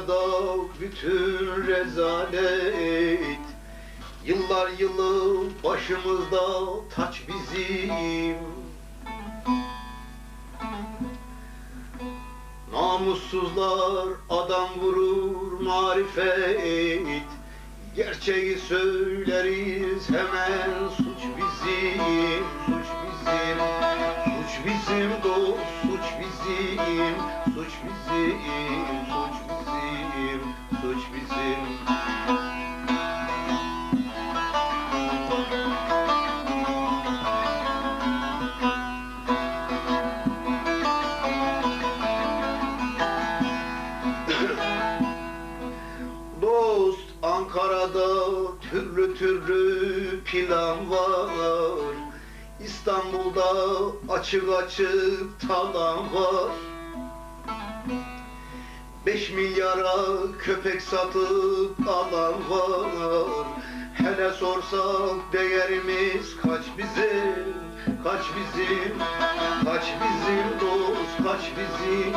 Dünyada bütün rezalet. Yıllar yılı başımızda taç bizim. Namussuzlar adam vurur marifet. Gerçeği söyleriz hemen suç bizim Suç bizim. Suç bizim dost suç bizim Suç bizim Suç Dost Ankara'da türlü türlü plan var. İstanbul'da açık açık talan var. Beş milyara köpek satıp alan var Hele sorsak değerimiz kaç bizim? Kaç bizim, kaç bizim dost, kaç bizim,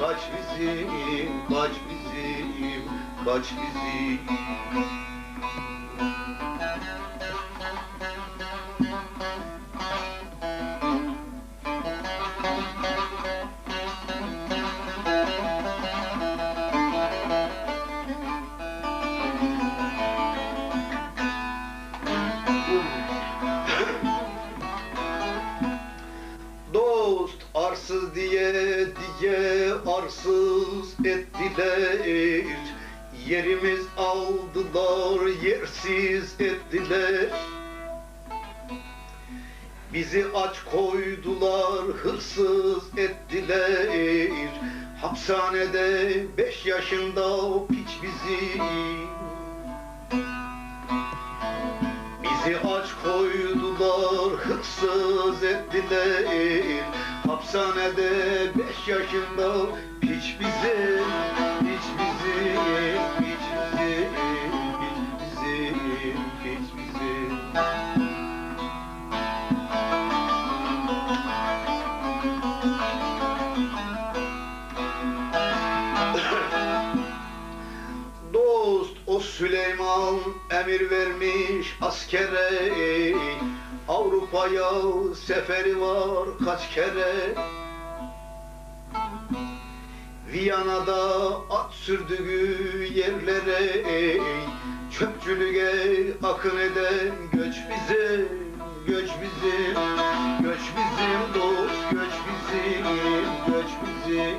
kaç bizim, kaç bizim, kaç bizim. Dost diye arsız ettiler. Yerimiz aldılar yersiz ettiler. Bizi aç koydular hırsız ettiler. Hapishanede beş yaşında piç bizim Bizi aç koydular, hırsız ettiler Hapishanede beş yaşında piç bizim Piç bizim, piç bizim, piç bizim, piç bizim Dost o Süleyman emir vermiş askere Avrupa'ya seferi var kaç kere. Viyana'da at sürdüğü yerlere Çöpçülüğe akın eden göç bizim Göç bizim, göç bizim dost Göç bizim, göç bizim,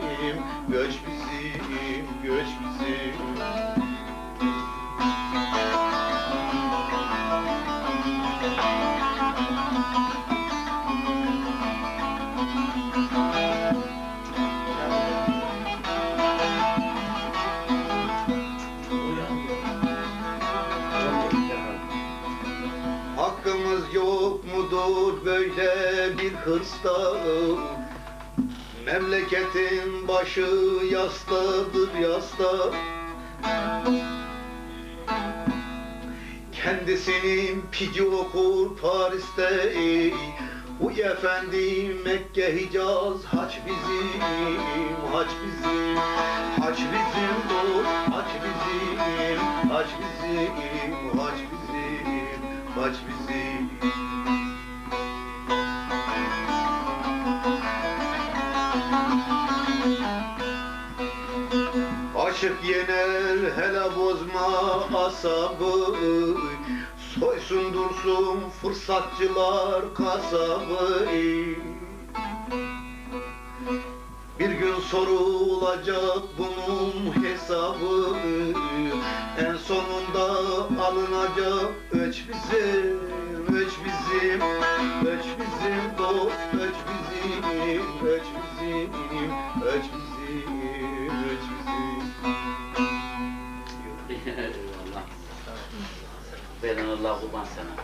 göç bizim, göç bizim. Hakkımız bir hırsta. Memleketin başı yastadır yasta. Kendisinin pigi okur Paris'te. Uy efendi Mekke Hicaz haç bizim Haç bizim Haç bizim dost Haç bizim Haç bizim Haç bizim Haç bizim Aşık yener hele bozma asabı. Soysun dursun fırsatçılar kasabı. Bir gün sorulacak bunun hesabı. En sonunda alınacak öç bizim Öç bizim, öç bizim dost Öç bizim, öç bizim, öç bizim, alguma cena.